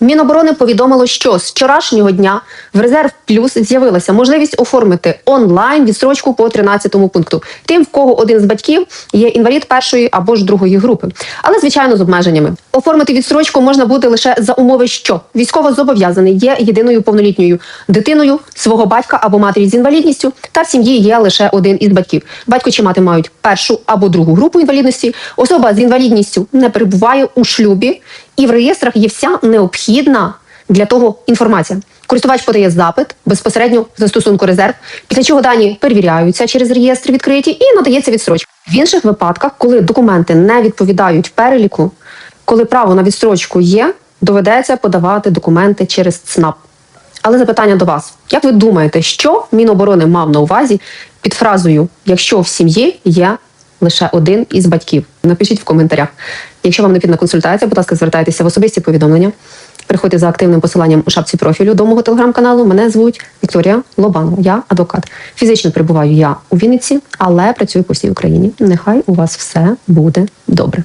Міноборони повідомило, що з вчорашнього дня в резерв плюс з'явилася можливість оформити онлайн відстрочку по 13 пункту. Тим, в кого один з батьків є інвалід першої або ж другої групи, але звичайно з обмеженнями. Оформити відстрочку можна буде лише за умови, що військово зобов'язаний є єдиною повнолітньою дитиною свого батька або матері з інвалідністю, та в сім'ї є лише один із батьків. Батько чи мати мають першу або другу групу інвалідності. Особа з інвалідністю не перебуває у шлюбі, і в реєстрах є вся необхідна для того інформація. Користувач подає запит безпосередньо в застосунку резерв, після чого дані перевіряються через реєстр відкриті і надається відстрочка. В інших випадках, коли документи не відповідають переліку, коли право на відстрочку є, доведеться подавати документи через ЦНАП. Але запитання до вас: як ви думаєте, що Міноборони мав на увазі під фразою Якщо в сім'ї є лише один із батьків? Напишіть в коментарях. Якщо вам необхідна консультація, будь ласка, звертайтеся в особисті повідомлення. Приходьте за активним посиланням у шапці профілю до мого телеграм-каналу. Мене звуть Вікторія Лобанова. Я адвокат. Фізично прибуваю я у Вінниці, але працюю по всій Україні. Нехай у вас все буде добре.